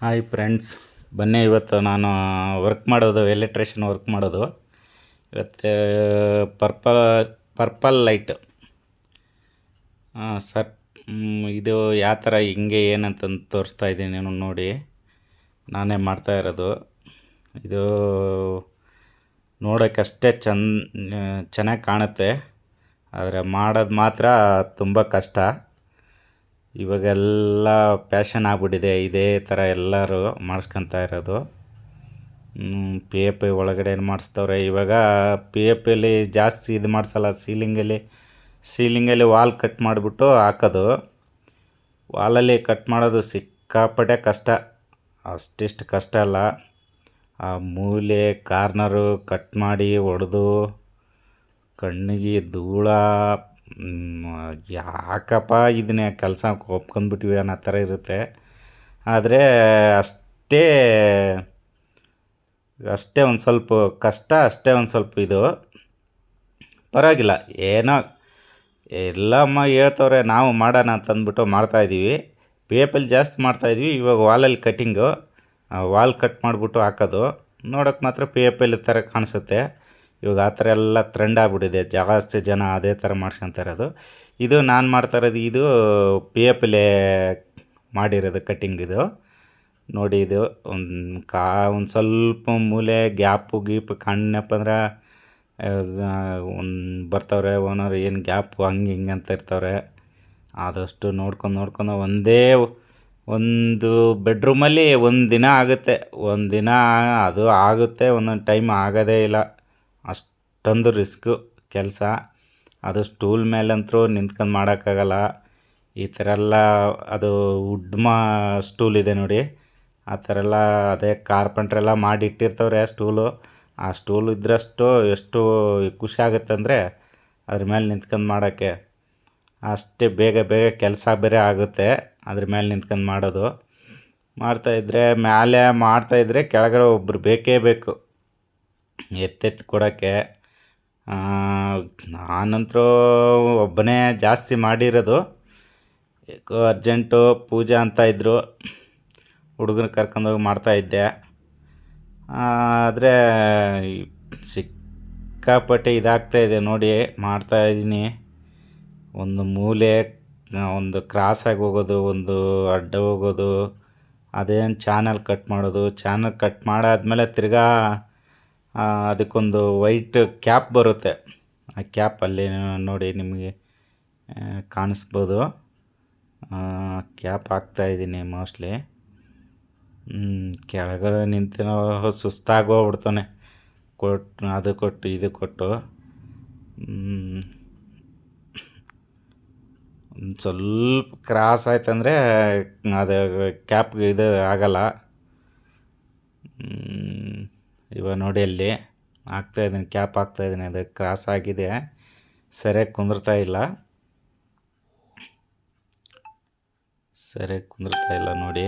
Hi friends ಬನ್ನಿ ಇವತ್ತು ನಾನು ವರ್ಕ್ ಮಾಡೋದು ಎಲೆಕ್ಟ್ರಿಷನ್ ವರ್ಕ್ ಮಾಡೋದು. ಇವತ್ತು ಪರ್ಪಲ್ ಪರ್ಪಲ್ ಲೈಟ್ ಸರ್ ಇದು ಯಾವ ಥರ ಹಿಂಗೆ ಏನಂತಂದು ತೋರಿಸ್ತಾ ಇದ್ದೀನಿ ನೋಡಿ. ನಾನೇ ಮಾಡ್ತಾ ಇರೋದು. ಇದು ನೋಡೋಕ್ಕಷ್ಟೇ ಚಂದ ಚೆನ್ನಾಗಿ ಕಾಣುತ್ತೆ. ಆದರೆ ಮಾಡೋದು ಮಾತ್ರ ತುಂಬ ಕಷ್ಟ. ಇವಾಗೆಲ್ಲ ಪ್ಯಾಷನ್ ಆಗಿಬಿಟ್ಟಿದೆ. ಇದೇ ಥರ ಎಲ್ಲರೂ ಮಾಡಿಸ್ಕೊತಾ ಇರೋದು. ಪಿ ಒಳಗಡೆ ಮಾಡಿಸ್ತವ್ರೆ? ಇವಾಗ ಪಿ ಎ ಪಿಲಿ ಜಾಸ್ತಿ ಇದು ಮಾಡಿಸಲ್ಲ. ಸೀಲಿಂಗಲ್ಲಿ ಸೀಲಿಂಗಲ್ಲಿ ವಾಲ್ ಕಟ್ ಮಾಡಿಬಿಟ್ಟು ಹಾಕೋದು. ವಾಲಲ್ಲಿ ಕಟ್ ಮಾಡೋದು ಸಿಕ್ಕಾಪಟ್ಟೆ ಕಷ್ಟ. ಅಷ್ಟಿಷ್ಟು ಕಷ್ಟ ಅಲ್ಲ. ಆ ಮೂಲೆ ಕಾರ್ನರು ಕಟ್ ಮಾಡಿ ಹೊಡೆದು ಕಣ್ಣಿಗೆ ಧೂಳ ಯಾಕಪ್ಪ ಇದನ್ನೇ ಕೆಲಸ ಒಪ್ಕೊಂಡ್ಬಿಟ್ವಿ ಅನ್ನೋ ಥರ ಇರುತ್ತೆ. ಆದರೆ ಅಷ್ಟೇ ಅಷ್ಟೇ ಒಂದು ಸ್ವಲ್ಪ ಕಷ್ಟ, ಅಷ್ಟೇ ಒಂದು ಸ್ವಲ್ಪ ಇದು. ಪರವಾಗಿಲ್ಲ, ಏನೋ ಎಲ್ಲಮ್ಮ ಹೇಳ್ತವ್ರೆ, ನಾವು ಮಾಡೋಣ ಅಂತಂದ್ಬಿಟ್ಟು ಮಾಡ್ತಾಯಿದ್ದೀವಿ ಪಿ ಎಫ್ ಎಲ್ ಜಾಸ್ತಿ ಮಾಡ್ತಾಯಿದ್ವಿ ಇವಾಗ ವಾಲಲ್ಲಿ ಕಟ್ಟಿಂಗು ವಾಲ್ ಕಟ್ ಮಾಡಿಬಿಟ್ಟು ಹಾಕೋದು. ನೋಡೋಕ್ಕೆ ಮಾತ್ರ ಪಿ ಥರ ಕಾಣಿಸುತ್ತೆ. ಇವಾಗ ಆ ಥರ ಎಲ್ಲ ಟ್ರೆಂಡ್ ಆಗಿಬಿಟ್ಟಿದೆ. ಜಾಸ್ತಿ ಜನ ಅದೇ ಥರ ಇರೋದು ಇದು ನಾನು ಮಾಡ್ತಾ ಇರೋದು, ಇದು ಪಿ ಎಫ್ ಎಲೇ ಮಾಡಿರೋದು ಕಟ್ಟಿಂಗ್ ಇದು. ನೋಡಿ ಇದು, ಒಂದು ಕಾ, ಒಂದು ಸ್ವಲ್ಪ ಮೂಲೆ ಗ್ಯಾಪು ಗೀಪು ಕಣ್ಣಪ್ಪ ಅಂದ್ರೆ ಒಂದು ಬರ್ತವ್ರೆ, ಓನರ್ ಏನು ಗ್ಯಾಪು ಹಂಗೆ ಹಿಂಗೆ ಅಂತ ಇರ್ತವ್ರೆ. ಆದಷ್ಟು ನೋಡ್ಕೊಂಡು ನೋಡ್ಕೊಂಡು ಒಂದೇ ಒಂದು ಬೆಡ್ರೂಮಲ್ಲಿ ಒಂದು ದಿನ ಆಗುತ್ತೆ. ಒಂದು ದಿನ ಅದು ಆಗುತ್ತೆ, ಒಂದೊಂದು ಟೈಮ್ ಆಗೋದೇ ಇಲ್ಲ. ಅಷ್ಟೊಂದು ರಿಸ್ಕು, ಕೆಲಸ. ಅದು ಸ್ಟೂಲ್ ಮೇಲಂತೂ ನಿಂತ್ಕೊಂಡು ಮಾಡೋಕ್ಕಾಗಲ್ಲ. ಈ ಥರ ಎಲ್ಲ ಅದು ವುಡ್ ಮಾ ಸ್ಟೂಲ್ ಇದೆ ನೋಡಿ. ಆ ಥರ ಎಲ್ಲ ಅದೇ ಕಾರ್ಪೆಂಟ್ರೆಲ್ಲ ಮಾಡಿ ಇಟ್ಟಿರ್ತವ್ರೆ ಸ್ಟೂಲು. ಆ ಸ್ಟೂಲ್ ಇದ್ದರಷ್ಟು ಎಷ್ಟು ಖುಷಿ ಆಗುತ್ತೆ ಅಂದರೆ ಅದ್ರ ಮೇಲೆ ನಿಂತ್ಕೊಂಡು ಮಾಡೋಕ್ಕೆ. ಅಷ್ಟೇ ಬೇಗ ಬೇಗ ಕೆಲಸ ಬೇರೆ ಆಗುತ್ತೆ ಅದ್ರ ಮೇಲೆ ನಿಂತ್ಕೊಂಡು ಮಾಡೋದು. ಮಾಡ್ತಾಯಿದ್ರೆ ಮೇಲೆ ಮಾಡ್ತಾಯಿದ್ರೆ ಕೆಳಗಡೆ ಒಬ್ಬರು ಬೇಕೇ ಬೇಕು. ಎತ್ತೆತ್ತಿ ಕೊಡೋಕ್ಕೆ ನಾನಂತರೂ ಒಬ್ಬನೇ ಜಾಸ್ತಿ ಮಾಡಿರೋದು. ಅರ್ಜೆಂಟು ಪೂಜೆ ಅಂತ ಇದ್ದರು ಹುಡುಗನ ಕರ್ಕೊಂಡೋಗಿ ಮಾಡ್ತಾಯಿದ್ದೆ ಆದರೆ ಸಿಕ್ಕಾಪಟ್ಟೆ ಇದಾಗ್ತಾಯಿದೆ ನೋಡಿ ಮಾಡ್ತಾಯಿದ್ದೀನಿ ಒಂದು ಮೂಲೆ ಒಂದು ಕ್ರಾಸಾಗಿ ಹೋಗೋದು, ಒಂದು ಅಡ್ಡ ಹೋಗೋದು, ಅದೇನು ಚಾನಲ್ ಕಟ್ ಮಾಡೋದು, ಚಾನಲ್ ಕಟ್ ಮಾಡಾದ್ಮೇಲೆ ತಿರ್ಗಾ ಅದಕ್ಕೊಂದು ವೈಟ್ ಕ್ಯಾಪ್ ಬರುತ್ತೆ. ಆ ಕ್ಯಾಪ್ ಅಲ್ಲಿ ನೋಡಿ ನಿಮಗೆ ಕಾಣಿಸ್ಬೋದು. ಕ್ಯಾಪ್ ಹಾಕ್ತಾಯಿದ್ದೀನಿ ಮೋಸ್ಟ್ಲಿ ಕೆಳಗಡೆ ನಿಂತಿರೋ ಸುಸ್ತಾಗೋಗ್ಬಿಡ್ತಾನೆ ಕೊಟ್ಟು ಅದು ಕೊಟ್ಟು, ಇದು ಕೊಟ್ಟು. ಸ್ವಲ್ಪ ಕ್ರಾಸ್ ಆಯ್ತಂದರೆ ಅದು ಕ್ಯಾಪ್ಗೆ ಇದು ಆಗಲ್ಲ. ಇವಾಗ ನೋಡಿ ಅಲ್ಲಿ ಹಾಕ್ತಾಯಿದ್ದೀನಿ ಕ್ಯಾಪ್ ಹಾಕ್ತಾಯಿದ್ದೀನಿ ಅದು ಕ್ರಾಸ್ ಆಗಿದೆ ಸರಿಯಾಗಿ ಕುಂದಿರ್ತಾ ಇಲ್ಲ. ಸರಿಯಾಗಿ ಕುಂದಿರ್ತಾ ಇಲ್ಲ ನೋಡಿ.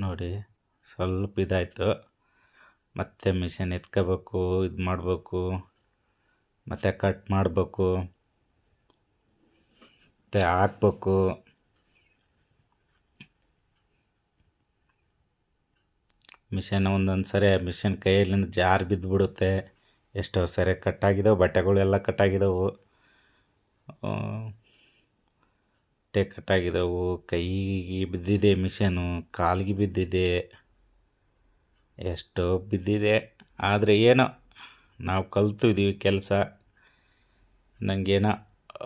ನೋಡಿ, ಸ್ವಲ್ಪ ಇದಾಯಿತು. ಮತ್ತೆ ಮಿಷನ್ ಎತ್ಕೋಬೇಕು, ಇದು ಮಾಡಬೇಕು, ಮತ್ತು ಕಟ್ ಮಾಡಬೇಕು, ಮತ್ತು ಹಾಕ್ಬೇಕು. ಮಿಷನ್ ಒಂದೊಂದು ಸರಿ ಮಿಷನ್ ಕೈಯಲ್ಲಿಂದ ಜಾರು ಬಿದ್ದುಬಿಡುತ್ತೆ ಎಷ್ಟೋ ಸರಿ ಕಟ್ಟಾಗಿದ್ದಾವೆ ಬಟ್ಟೆಗಳೆಲ್ಲ ಕಟ್ಟಾಗಿದ್ದವು ಬಟ್ಟೆ ಕಟ್ಟಾಗಿದ್ದವು ಕೈಗೆ ಬಿದ್ದಿದೆ ಮಿಷನು, ಕಾಲಿಗೆ ಬಿದ್ದಿದೆ, ಎಷ್ಟೋ ಬಿದ್ದಿದೆ. ಆದರೆ ಏನೋ, ನಾವು ಕಲ್ತಿದ್ದೀವಿ ಕೆಲಸ. ನನಗೇನೋ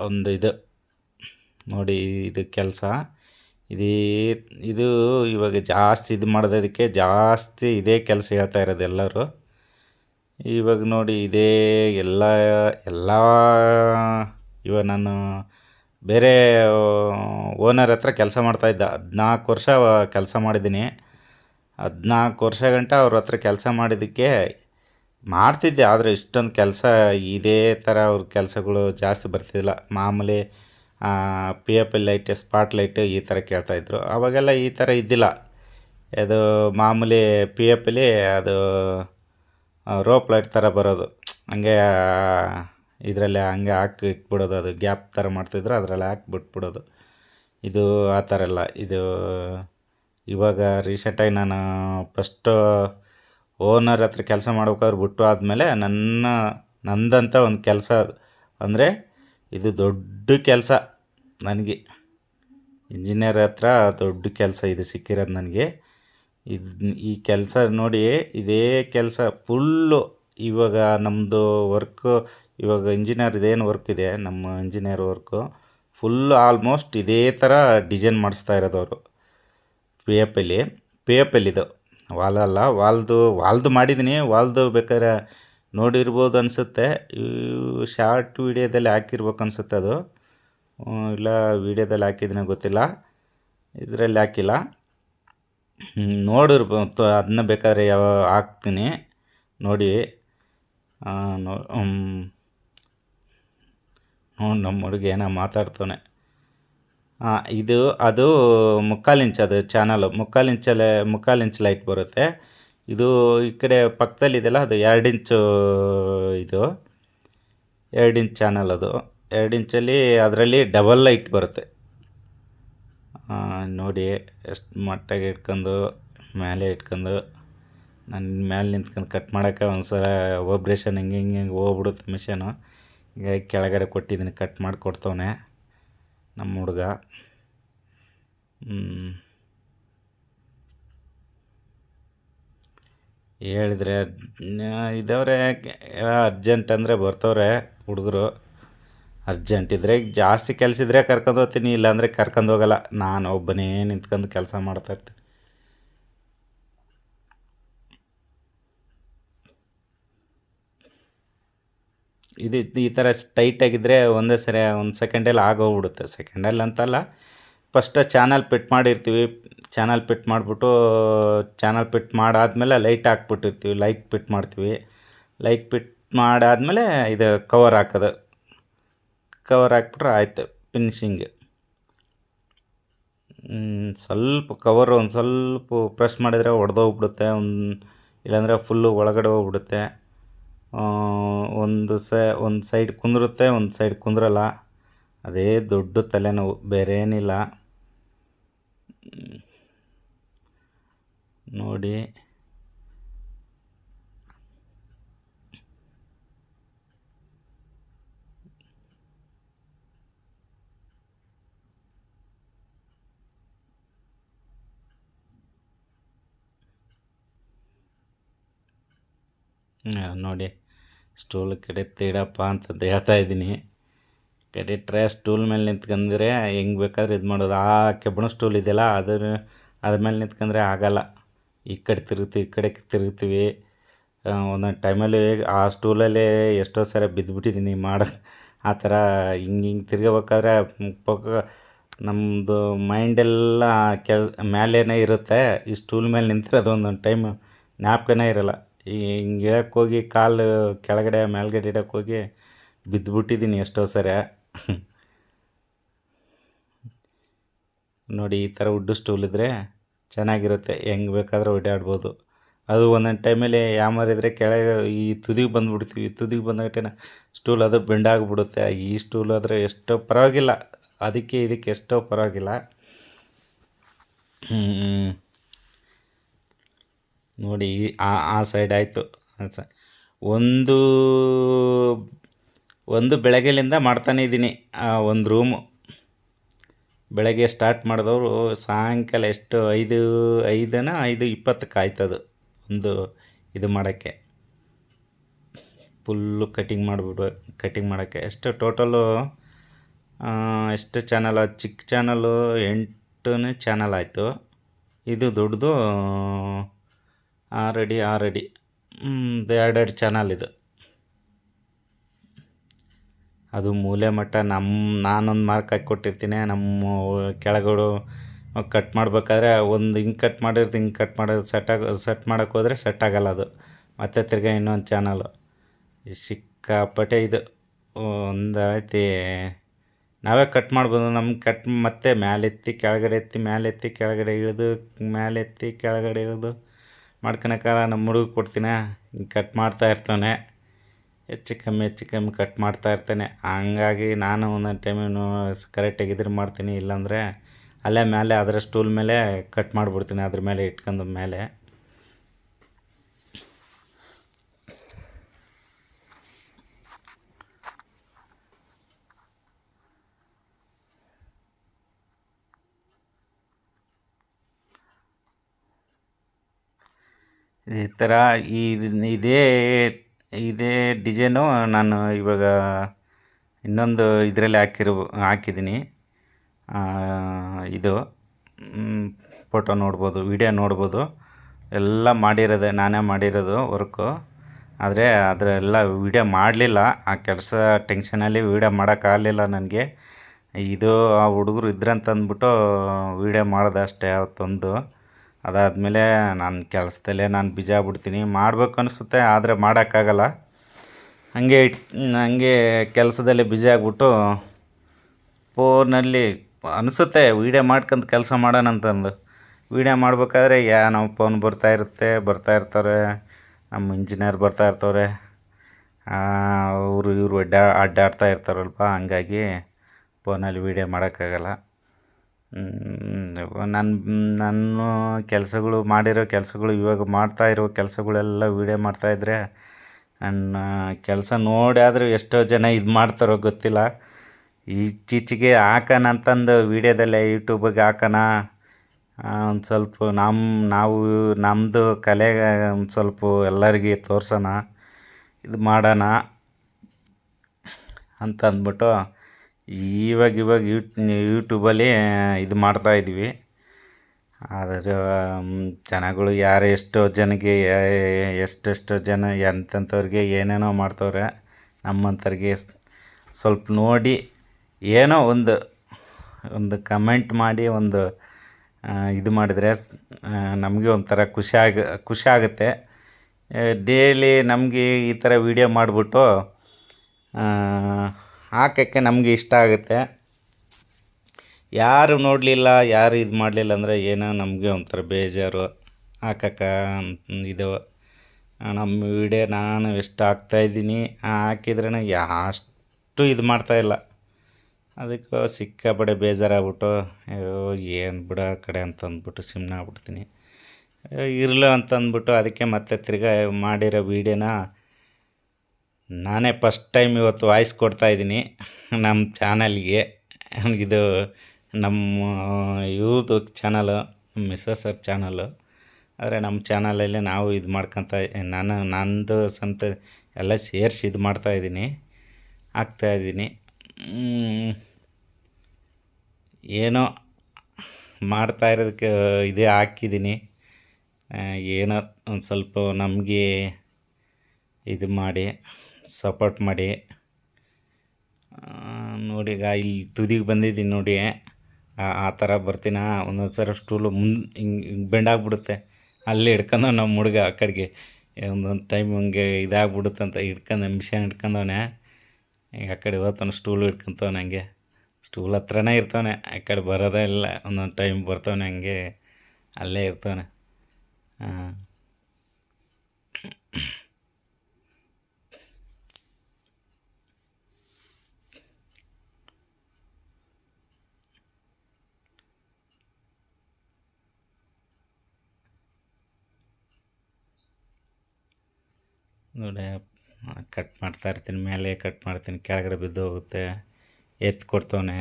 ಒಂದು ಇದು, ನೋಡಿ ಇದು ಕೆಲಸ. ಇದೇ, ಇದು ಇವಾಗ ಜಾಸ್ತಿ ಇದು ಮಾಡೋದಕ್ಕೆ ಜಾಸ್ತಿ ಇದೇ ಕೆಲಸ ಹೇಳ್ತಾ ಇರೋದು ಎಲ್ಲರೂ. ಇವಾಗ ನೋಡಿ ಇದೇ ಎಲ್ಲ ಎಲ್ಲ ಇವಾಗ ನಾನು ಬೇರೆ ಓನರ್ ಹತ್ರ ಕೆಲಸ ಮಾಡ್ತಾಯಿದ್ದ ಹದಿನಾಲ್ಕು ವರ್ಷ ಕೆಲಸ ಮಾಡಿದ್ದೀನಿ ಹದಿನಾಲ್ಕು ವರ್ಷ ಗಂಟ ಅವ್ರ ಹತ್ರ ಕೆಲಸ ಮಾಡಿದ್ದಕ್ಕೆ ಮಾಡ್ತಿದ್ದೆ, ಆದರೆ ಇಷ್ಟೊಂದು ಕೆಲಸ, ಇದೇ ಥರ ಅವ್ರ ಕೆಲಸಗಳು ಜಾಸ್ತಿ ಬರ್ತಿದ್ದಿಲ್ಲ. ಮಾಮೂಲಿ P F L light spot light ಈ ಥರ ಕೇಳ್ತಾಯಿದ್ರು ಅವಾಗೆಲ್ಲ ಈ ಥರ ಇದ್ದಿಲ್ಲ. ಅದು ಮಾಮೂಲಿ ಪಿ ಎಫ್ ಅದು ರೋಪ್ ಲೈಟ್ ಥರ ಬರೋದು. ಹಂಗೆ ಇದರಲ್ಲಿ ಹಂಗೆ ಹಾಕಿ ಇಟ್ಬಿಡೋದು, ಅದು ಗ್ಯಾಪ್ ಥರ ಮಾಡ್ತಿದ್ರೆ ಅದರಲ್ಲಿ ಹಾಕಿ ಬಿಟ್ಬಿಡೋದು. ಇದು ಆ ಥರ ಎಲ್ಲ ಇದು ಇವಾಗ ರೀಸೆಂಟಾಗಿ ನಾನು ಫಸ್ಟು ಓನರ್ ಹತ್ರ ಕೆಲಸ ಮಾಡ್ಬೇಕಾದ್ರೆ ಬಿಟ್ಟು ಆದಮೇಲೆ ನನ್ನ ನಂದಂಥ ಒಂದು ಕೆಲಸ ಅಂದರೆ ಇದು ದೊಡ್ಡ ಕೆಲಸ ನನಗೆ. ಇಂಜಿನಿಯರ್ ಹತ್ರ ದೊಡ್ಡ ಕೆಲಸ ಇದು ಸಿಕ್ಕಿರೋದು ನನಗೆ. ಇದು ಈ ಕೆಲಸ ನೋಡಿ ಇದೇ ಕೆಲಸ ಫುಲ್ಲು ಇವಾಗ ನಮ್ಮದು ವರ್ಕು ಇವಾಗ ಇಂಜಿನಿಯರ್ ಇದೇನು ವರ್ಕ್ ಇದೆ, ನಮ್ಮ ಇಂಜಿನಿಯರ್ ವರ್ಕು ಫುಲ್ ಆಲ್ಮೋಸ್ಟ್ ಇದೇ ಥರ ಡಿಸೈನ್ ಮಾಡಿಸ್ತಾ ಇರೋದು ಅವರು. ಪಿ ಎಫ್ ಎಲ್ಲಿ ಪಿ ಎಫ್ ಎಲ್ಲಿದು ವಾಲಲ್ಲ ವಾಲ್ದು ವಾಲ್ದು ಮಾಡಿದ್ದೀನಿ ವಾಲ್ದು ಬೇಕಾದ್ರೆ ನೋಡಿರ್ಬೋದು ಅನಿಸುತ್ತೆ. ಶಾರ್ಟ್ ವೀಡಿಯೋದಲ್ಲಿ ಹಾಕಿರ್ಬೇಕು ಅನಿಸುತ್ತೆ ಅದು. ಇಲ್ಲ ವೀಡಿಯೋದಲ್ಲಿ ಹಾಕಿದ್ದೀನಿ ಗೊತ್ತಿಲ್ಲ. ಇದರಲ್ಲಿ ಹಾಕಿಲ್ಲ. ನೋಡಿರ್ಬೋದು ಅದನ್ನ ಬೇಕಾದ್ರೆ ಯಾವ ಹಾಕ್ತೀನಿ. ನೋಡಿ. ನೋ ಹ್ಞೂ, ನಮ್ಮ ಹುಡುಗ ಏನೋ ಮಾತಾಡ್ತಾನೆ. ಹಾಂ ಇದು, ಅದು ಮುಕ್ಕಾಲಿಂಚ್ ಅದು ಚಾನಲು ಮುಕ್ಕಾಲಿಂಚಲ್ಲೇ ಮುಕ್ಕಾಲಿಂಚ್ ಲೈಟ್ ಬರುತ್ತೆ. ಇದು ಈ ಕಡೆ ಪಕ್ಕದಲ್ಲಿ ಇದೆಯಲ್ಲ, ಅದು ಎರಡು ಇಂಚು, ಇದು, ಎರಡು ಇಂಚ್ ಚಾನಲ್ ಅದು. ಎರಡು ಇಂಚಲ್ಲಿ ಅದರಲ್ಲಿ ಡಬಲ್ ಲೈಟ್ ಬರುತ್ತೆ. ನೋಡಿ, ಎಷ್ಟು ಮಟ್ಟಾಗಿ ಇಟ್ಕೊಂಡು, ಮೇಲೆ ಇಟ್ಕೊಂಡು, ನಾನು ಮೇಲೆ ನಿಂತ್ಕೊಂಡು ಕಟ್ ಮಾಡೋಕ್ಕೆ ಒಂದು ಸಲ ವೈಬ್ರೇಷನ್ ಹಿಂಗೆ ಹಿಂಗೆ ಹಿಂಗೆ ಹೋಗ್ಬಿಡುತ್ತೆ ಮಿಷನು ಕೆಳಗಡೆ ಕೊಟ್ಟಿದ್ದೀನಿ ಕಟ್ ಮಾಡಿ ಕೊಡ್ತವನೆ ನಮ್ಮ ಹುಡುಗ. ಹೇಳಿದ್ರೆ ಇದ್ದವ್ರೆ ಅರ್ಜೆಂಟ್ ಅಂದರೆ ಬರ್ತವ್ರೆ ಹುಡುಗರು. ಅರ್ಜೆಂಟ್ ಇದ್ದರೆ ಜಾಸ್ತಿ ಕೆಲಸ ಇದ್ದರೆ ಕರ್ಕೊಂಡು ಹೋಗ್ತೀನಿ, ಇಲ್ಲಾಂದರೆ ಕರ್ಕೊಂಡು ಹೋಗಲ್ಲ. ನಾನು ಒಬ್ಬನೇ ನಿಂತ್ಕೊಂಡು ಕೆಲಸ ಮಾಡ್ತಾ ಇದು ಈ ಥರ ಟೈಟಾಗಿದ್ದರೆ ಒಂದೇ ಸರಿ ಒಂದು ಸೆಕೆಂಡಲ್ಲಿ ಆಗೋಗ್ಬಿಡುತ್ತೆ. ಸೆಕೆಂಡಲ್ಲಿ ಅಂತಲ್ಲ ಫಸ್ಟ ಚಾನಲ್ ಪಿಟ್ ಮಾಡಿರ್ತೀವಿ. ಚಾನಲ್ ಪಿಟ್ ಮಾಡಿಬಿಟ್ಟು ಚಾನಲ್ ಪಿಟ್ ಮಾಡಾದಮೇಲೆ ಲೈಟ್ ಹಾಕ್ಬಿಟ್ಟಿರ್ತೀವಿ. ಲೈಟ್ ಪಿಟ್ ಮಾಡ್ತೀವಿ. ಲೈಟ್ ಪಿಟ್ ಮಾಡಾದಮೇಲೆ ಇದು ಕವರ್ ಹಾಕೋದು. ಕವರ್ ಹಾಕ್ಬಿಟ್ರೆ ಆಯಿತು ಫಿನಿಷಿಂಗ್ ಸ್ವಲ್ಪ ಕವರ್ ಒಂದು ಸ್ವಲ್ಪ ಪ್ರೆಸ್ ಮಾಡಿದರೆ ಒಡೆದೋಗ್ಬಿಡುತ್ತೆ. ಒಂದು ಇಲ್ಲಾಂದರೆ ಫುಲ್ಲು ಒಳಗಡೆ ಹೋಗ್ಬಿಡುತ್ತೆ. ಒಂದು ಸ, ಒಂದು ಸೈಡ್ ಕುಂದ್ರುತ್ತೆ, ಒಂದು ಸೈಡ್ ಕುಂದ್ರಲ್ಲ. ಅದೇ ದೊಡ್ಡ ತಲೆನೋವು ಬೇರೆ ಏನಿಲ್ಲ ನೋಡಿ. ನೋಡಿ. ಸ್ಟೂಲ್ ಕಡೆ ತೀಡಪ್ಪ ಅಂತ ಹೇಳ್ತಾ ಇದ್ದೀನಿ. ಕಡಿಟ್ರೆ ಸ್ಟೂಲ್ ಮೇಲೆ ನಿಂತ್ಕೊಂಡ್ರೆ ಹೆಂಗೆ ಬೇಕಾದ್ರೆ ಇದು ಮಾಡೋದು. ಆ ಕೆಬ್ಬಣ ಸ್ಟೂಲ್ ಇದೆಯಲ್ಲ ಅದರ ಅದ್ರ ಮೇಲೆ ನಿಂತ್ಕೊಂಡ್ರೆ ಆಗೋಲ್ಲ. ಈ ಕಡೆ ತಿರುಗ್ತೀವಿ, ಈ ಕಡೆ ತಿರುಗ್ತೀವಿ. ಒಂದೊಂದು ಟೈಮಲ್ಲಿ ಆ ಸ್ಟೂಲಲ್ಲೇ ಎಷ್ಟೋ ಸಲ ಬಿದ್ದುಬಿಟ್ಟಿದ್ದೀನಿ ಮಾಡೋ, ಆ ಥರ ಹಿಂಗೆ ಹಿಂಗೆ ತಿರ್ಗಬೇಕಾದ್ರೆ ಪಕ್ಕ ನಮ್ಮದು ಮೈಂಡೆಲ್ಲ ಕೆಲ್ ಮೇಲೇನೇ ಇರುತ್ತೆ. ಈ ಸ್ಟೂಲ್ ಮೇಲೆ ನಿಂತಿರೋದು ಒಂದೊಂದು ಟೈಮ್ ಜ್ಞಾಪಕನೇ ಇರಲ್ಲ. ಹಿಂಗೆ ಹೋಗಿ ಕಾಲು ಕೆಳಗಡೆ ಮೇಲ್ಗಡೆ ಇಡಕ್ಕೆ ಹೋಗಿ ಬಿದ್ದುಬಿಟ್ಟಿದ್ದೀನಿ ಎಷ್ಟೋ ಸರಿ. ನೋಡಿ, ಈ ಥರ ಉಡ್ಡು ಸ್ಟೂಲ್ ಇದ್ದರೆ ಚೆನ್ನಾಗಿರುತ್ತೆ. ಹೆಂಗೆ ಬೇಕಾದರೂ ಓಡಾಡ್ಬೋದು. ಅದು ಒಂದೊಂದು ಟೈಮಲ್ಲಿ ಯಾಮಾರಿದ್ರೆ ಕೆಳಗೆ ಈ ತುದಿಗೆ ಬಂದುಬಿಡ್ತೀವಿ. ತುದಿಗೆ ಬಂದಾಗ ಸ್ಟೂಲ್ ಅದು ಬೆಂಡಾಗ್ಬಿಡುತ್ತೆ ಈ ಸ್ಟೂಲ್ ಆದರೆ ಎಷ್ಟೋ ಪರವಾಗಿಲ್ಲ. ಅದಕ್ಕೆ ಇದಕ್ಕೆ ಎಷ್ಟೋ ಪರವಾಗಿಲ್ಲ. ನೋಡಿ, ಆ ಆ ಸೈಡ್ ಆಯಿತು. ಒಂದು ಒಂದು ಬೆಳಗ್ಗೆಲಿಂದ ಮಾಡ್ತಾನೆ ಇದ್ದೀನಿ ಒಂದು ರೂಮು ಬೆಳಗ್ಗೆ ಸ್ಟಾರ್ಟ್ ಮಾಡಿದವರು ಸಾಯಂಕಾಲ ಎಷ್ಟು, ಐದು, ಐದನ ಐದು ಇಪ್ಪತ್ತಕ್ಕೆ ಆಯ್ತದು ಒಂದು ಇದು ಮಾಡೋಕ್ಕೆ. ಫುಲ್ಲು ಕಟಿಂಗ್ ಮಾಡಿಬಿಡು ಕಟಿಂಗ್ ಮಾಡೋಕ್ಕೆ. ಎಷ್ಟು ಟೋಟಲು ಎಷ್ಟು ಚಾನಲ್ ಚಿಕ್ಕ ಚಾನಲು ಎಂಟನೇ ಚಾನಲ್ ಆಯಿತು. ಇದು ದೊಡ್ಡದು ಆರು ಅಡಿ ಆರು ಅಡಿ ಎರಡು ಎರಡು ಚಾನಲ್ ಇದು. ಅದು ಮೂಲೆ ಮಟ್ಟ ನಮ್ಮ ನಾನೊಂದು ಮಾರ್ಕ್ ಹಾಕಿ ಕೊಟ್ಟಿರ್ತೀನಿ. ನಮ್ಮ ಕೆಳಗಡೆ ಕಟ್ ಮಾಡಬೇಕಾದ್ರೆ ಒಂದು ಹಿಂಗೆ ಕಟ್ ಮಾಡಿರ್ತೀನಿ ಹಿಂಗೆ ಕಟ್ ಮಾಡೋದು ಸೆಟ್ ಆಗ ಸೆಟ್ ಮಾಡೋಕ್ಕೆ ಹೋದರೆ ಸೆಟ್ ಆಗಲ್ಲ ಅದು. ಮತ್ತೆ ತಿರ್ಗಾ ಇನ್ನೊಂದು ಚಾನಲು ಸಿಕ್ಕಾಪಟ್ಟೆ ಇದು. ಒಂದು ಐತಿ ನಾವೇ ಕಟ್ ಮಾಡ್ಬೋದು. ನಮ್ಮ ಕಟ್ ಮತ್ತೆ ಮ್ಯಾಲೆತ್ತಿ, ಕೆಳಗಡೆ ಎತ್ತಿ, ಮ್ಯಾಲೆತ್ತಿ, ಕೆಳಗಡೆ ಇಳಿದು, ಮ್ಯಾಲೆತ್ತಿ, ಕೆಳಗಡೆ ಇಳಿದು. ಮಾಡ್ಕೊಳಕ್ಕಾಗ ನಮ್ಮ ಹುಡುಗ ಕೊಡ್ತೀನ? ಕಟ್ ಮಾಡ್ತಾ ಇರ್ತಾನೆ. ಹೆಚ್ಚು ಕಮ್ಮಿ ಹೆಚ್ಚು ಕಮ್ಮಿ ಕಟ್ ಮಾಡ್ತಾ ಇರ್ತಾನೆ. ಹಂಗಾಗಿ ನಾನು ಒಂದೊಂದು ಟೈಮು ಕರೆಕ್ಟಾಗಿ ಇದ್ರೆ ಮಾಡ್ತೀನಿ. ಇಲ್ಲಾಂದರೆ ಅಲ್ಲೇ ಮೇಲೆ ಅದರ ಸ್ಟೂಲ್ ಮೇಲೆ ಕಟ್ ಮಾಡಿಬಿಡ್ತೀನಿ. ಅದ್ರ ಮೇಲೆ ಇಟ್ಕೊಂಡು ಮೇಲೆ. ಈ ಥರ ಈ ಇದೇ ಇದೇ ಡಿಸೈನು ನಾನು ಇವಾಗ ಇನ್ನೊಂದು ಇದರಲ್ಲಿ ಹಾಕಿರೋ, ಹಾಕಿದ್ದೀನಿ. ಇದು ಫೋಟೋ ನೋಡ್ಬೋದು, ವಿಡಿಯೋ ನೋಡ್ಬೋದು. ಎಲ್ಲ ಮಾಡಿರೋದೆ, ನಾನೇ ಮಾಡಿರೋದು ವರ್ಕು. ಆದರೆ ಅದರೆಲ್ಲ ವಿಡಿಯೋ ಮಾಡಲಿಲ್ಲ. ಆ ಕೆಲಸ ಟೆನ್ಷನಲ್ಲಿ ವಿಡಿಯೋ ಮಾಡೋಕ್ಕಾಗಲಿಲ್ಲ ನನಗೆ. ಇದು ಆ ಹುಡುಗರು ಇದ್ರಂತ ಅಂದ್ಬಿಟ್ಟು ವಿಡಿಯೋ ಮಾಡಿದೆ ಅಷ್ಟೇ ಅವತ್ತೊಂದು. ಅದಾದಮೇಲೆ ನಾನು ಕೆಲಸದಲ್ಲೇ ನಾನು ಬಿಜಿ ಆಗ್ಬಿಡ್ತೀನಿ. ಮಾಡಬೇಕು ಅನಿಸುತ್ತೆ, ಆದರೆ ಮಾಡೋಕ್ಕಾಗಲ್ಲ. ಹಾಗೆ ಹಂಗೆ ಕೆಲಸದಲ್ಲಿ ಬ್ಯುಸಿ ಆಗಿಬಿಟ್ಟು ಫೋನಲ್ಲಿ ಅನಿಸುತ್ತೆ ವೀಡಿಯೋ ಮಾಡ್ಕೊಂತ ಕೆಲಸ ಮಾಡೋಣ ಅಂತಂದು. ವೀಡಿಯೋ ಯಾ ನಮ್ಮ ಫೋನ್ ಬರ್ತಾ ಇರುತ್ತೆ, ಬರ್ತಾ ಇರ್ತಾರೆ ನಮ್ಮ ಇಂಜಿನಿಯರ್ ಬರ್ತಾಯಿರ್ತವ್ರೆ ಅವರು ಇವರು ಅಡ್ಡಾ, ಅಡ್ಡಾಡ್ತಾ ಇರ್ತಾರಲ್ಪ ಹಂಗಾಗಿ ಫೋನಲ್ಲಿ ವೀಡಿಯೋ ಮಾಡೋಕ್ಕಾಗಲ್ಲ. ನನ್ನ ನನ್ನ ಕೆಲಸಗಳು ಮಾಡಿರೋ ಕೆಲಸಗಳು ಇವಾಗ ಮಾಡ್ತಾ ಇರೋ ಕೆಲಸಗಳೆಲ್ಲ ವೀಡಿಯೋ ಮಾಡ್ತಾಯಿದ್ರೆ ನನ್ನ ಕೆಲಸ ನೋಡಿ ಆದರೂ ಎಷ್ಟೋ ಜನ ಇದು ಮಾಡ್ತಾರೋ ಗೊತ್ತಿಲ್ಲ. ಇತ್ತೀಚೆಗೆ ಹಾಕೋಣ ಅಂತಂದು ವೀಡಿಯೋದಲ್ಲೇ ಯೂಟ್ಯೂಬಿಗೆ ಹಾಕೋಣ. ಒಂದು ಸ್ವಲ್ಪ ನಮ್ಮ ನಾವು ನಮ್ಮದು ಕಲೆ, ಒಂದು ಸ್ವಲ್ಪ ಎಲ್ಲರಿಗೆ ತೋರ್ಸೋಣ. ಇದು ಮಾಡೋಣ ಅಂತ ಅಂದ್ಬಿಟ್ಟು ಇವಾಗ ಇವಾಗ ಯೂಟ್ಯೂಬಲ್ಲಿ ಇದು ಮಾಡ್ತಾ ಮಾಡ್ತಾಯಿದ್ವಿ ಆದರೆ ಜನಗಳು ಯಾರು ಎಷ್ಟೋ ಜನಕ್ಕೆ ಎಷ್ಟೆಷ್ಟೋ ಜನ ಎಂತೆಂಥವ್ರಿಗೆ ಏನೇನೋ ಮಾಡ್ತವ್ರೆ, ನಮ್ಮಂಥವ್ರಿಗೆ ಸ್ವಲ್ಪ ನೋಡಿ ಏನೋ ಒಂದು ಒಂದು ಕಮೆಂಟ್ ಮಾಡಿ ಒಂದು ಇದು ಮಾಡಿದರೆ ನಮಗೆ ಒಂಥರ ಖುಷಿ ಆಗ, ಖುಷಿ ಆಗುತ್ತೆ. ಡೇಲಿ ನಮಗೆ ಈ ಥರ ವೀಡಿಯೋ ಮಾಡಿಬಿಟ್ಟು ಹಾಕೋಕ್ಕೆ ನಮಗೆ ಇಷ್ಟ ಆಗುತ್ತೆ. ಯಾರು ನೋಡಲಿಲ್ಲ, ಯಾರು ಇದು ಮಾಡಲಿಲ್ಲ ಅಂದರೆ ಏನೋ ನಮಗೆ ಒಂಥರ ಬೇಜಾರು. ಹಾಕಕ್ಕೆ, ಇದು, ನಮ್ಮ ವೀಡಿಯೋ ನಾನು ಎಷ್ಟು ಹಾಕ್ತಾಯಿದ್ದೀನಿ ಹಾಕಿದ್ರೇ ಅಷ್ಟು ಇದು ಮಾಡ್ತಾಯಿಲ್ಲ ಅದಕ್ಕೆ ಸಿಕ್ಕಾಪಡೆ ಬೇಜಾರಾಗ್ಬಿಟ್ಟು, ಅಯ್ಯೋ, ಏನು ಬಿಡ ಕಡೆ ಅಂತ ಅಂದ್ಬಿಟ್ಟು ಆಗ್ಬಿಡ್ತೀನಿ. ಇರಲ್ಲ ಅಂತಂದ್ಬಿಟ್ಟು ಅದಕ್ಕೆ ಮತ್ತೆ ತಿರ್ಗಾ ಮಾಡಿರೋ ವೀಡಿಯೋನ ನಾನೇ ಫಸ್ಟ್ ಟೈಮ್ ಇವತ್ತು ವಾಯ್ಸ್ ಕೊಡ್ತಾಯಿದ್ದೀನಿ ನಮ್ಮ ಚಾನಲ್ಗೆ ಇದು ನಮ್ಮ ಇವ್ರದ್ದು ಚಾನಲು ಅವ್ರ ಚಾನಲು ಆದರೆ ನಮ್ಮ ಚಾನಲಲ್ಲಿ ನಾವು ಇದು ಮಾಡ್ಕೊತ, ನಾನು, ನಂದು ಸಂತ ಎಲ್ಲ ಸೇರಿಸಿ ಇದು ಮಾಡ್ತಾಯಿದ್ದೀನಿ ಹಾಕ್ತಾಯಿದ್ದೀನಿ ಏನೋ ಮಾಡ್ತಾ ಇರೋದಕ್ಕೆ ಇದೇ ಹಾಕಿದ್ದೀನಿ. ಏನೋ ಒಂದು ಸ್ವಲ್ಪ ನಮಗೆ ಇದು ಮಾಡಿ. ಸಪೋರ್ಟ್ ಮಾಡಿ. ನೋಡಿ ಈಗ ಇಲ್ಲಿ ತುದಿಗೆ ಬಂದಿದ್ದೀನಿ ನೋಡಿ. ಆ ಥರ ಬರ್ತೀನ? ಒಂದೊಂದು ಸಲ ಸ್ಟೂಲು ಮುಂದೆ ಹಿಂಗೆ ಬೆಂಡಾಗ್ಬಿಡುತ್ತೆ ಅಲ್ಲಿ ಹಿಡ್ಕೊಂಡು ನಮ್ಮ ಹುಡುಗ ಆ ಕಡೆಗೆ. ಒಂದೊಂದು ಟೈಮ್ ಹಂಗೆ ಇದಾಗ್ಬಿಡುತ್ತಂತ ಹಿಡ್ಕೊಂಡು, ಮಿಷನ್ ಹಿಡ್ಕೊಂಡವನೆ. ಈಗ ಆ ಕಡೆ ಹೋಗ್ತಾನೆ ಸ್ಟೂಲ್ ಹಿಡ್ಕೊಂತವನ ಹಂಗೆ. ಸ್ಟೂಲ್ ಹತ್ರನೇ ಇರ್ತವನೆ. ಆ ಕಡೆ ಬರೋದೇ ಇಲ್ಲ. ಒಂದೊಂದು ಟೈಮ್ ಬರ್ತವನೆ ಹಂಗೆ. ಅಲ್ಲೇ ಇರ್ತವನೆ. ಹಾಂ ನೋಡಿ ಕಟ್ ಮಾಡ್ತಾ ಇರ್ತೀನಿ, ಮೇಲೆ ಕಟ್ ಮಾಡ್ತೀನಿ, ಕೆಳಗಡೆ ಬಿದ್ದು ಹೋಗುತ್ತೆ, ಎತ್ತು ಕೊಡ್ತವನೆ.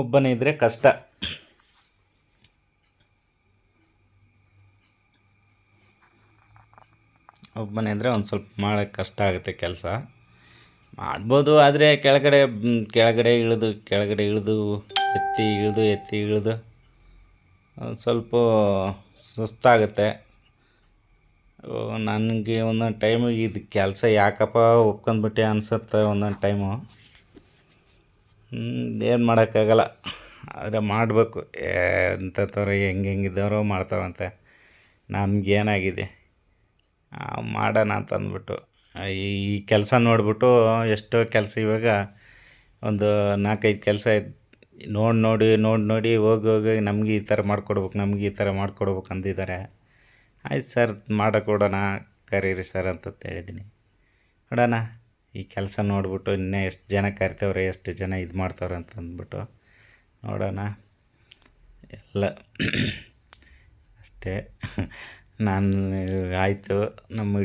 ಒಬ್ಬನೇ ಇದ್ದರೆ ಕಷ್ಟ. ಒಬ್ಬನೇ ಇದ್ದರೆ ಒಂದು ಸ್ವಲ್ಪ ಮಾಡೋಕ್ಕೆ ಕಷ್ಟ ಆಗುತ್ತೆ ಕೆಲಸ. ಮಾಡ್ಬೋದು, ಆದರೆ ಕೆಳಗಡೆ ಕೆಳಗಡೆ ಇಳಿದು ಕೆಳಗಡೆ ಇಳಿದು, ಎತ್ತಿ ಇಳಿದು ಎತ್ತಿ ಇಳಿದು, ಒಂದು ಸ್ವಲ್ಪ ಸುಸ್ತಾಗುತ್ತೆ. ನನಗೆ ಒಂದೊಂದು ಟೈಮು ಇದು ಕೆಲಸ ಯಾಕಪ್ಪ ಒಪ್ಕೊಂಡ್ಬಿಟ್ಟೆ ಅನ್ಸುತ್ತೆ ಒಂದೊಂದು ಟೈಮು ಏನು ಮಾಡೋಕ್ಕಾಗಲ್ಲ. ಆದರೆ ಮಾಡಬೇಕು. ಎಂಥವ್ರು ಹೆಂಗೆ ಹೆಂಗಿದ್ದವರೋ ಮಾಡ್ತಾರಂತೆ. ನಮಗೇನಾಗಿದೆ ಮಾಡೋಣ ಅಂತ ಅಂದ್ಬಿಟ್ಟು. ಈ ಕೆಲಸ ನೋಡಿಬಿಟ್ಟು ಎಷ್ಟೋ ಕೆಲಸ ಇವಾಗ ಒಂದು ನಾಲ್ಕೈದು ಕೆಲಸ ನೋಡಿ ನೋಡಿ ನೋಡಿ ನೋಡಿ ಹೋಗಿ ಹೋಗಿ ನಮಗೆ ಈ ಥರ ಮಾಡಿಕೊಡ್ಬೇಕು, ನಮಗೆ ಈ ಥರ ಮಾಡಿಕೊಡ್ಬೇಕು ಅಂದಿದ್ದಾರೆ. ಆಯ್ತು ಸರ್ ಮಾಡಿಕೊಡೋಣ ಕರೀರಿ ಸರ್ ಅಂತ ಹೇಳಿದ್ದೀನಿ ನೋಡೋಣ, ಈ ಕೆಲಸ ನೋಡಿಬಿಟ್ಟು ಇನ್ನೂ ಎಷ್ಟು ಜನ ಕರಿತವ್ರೆ, ಎಷ್ಟು ಜನ ಇದು ಮಾಡ್ತವ್ರೆ ಅಂತ ಅಂದ್ಬಿಟ್ಟು ನೋಡೋಣ. ಎಲ್ಲ ಅಷ್ಟೇ. ನಾನು ಆಯಿತು, ನಮ್ಮ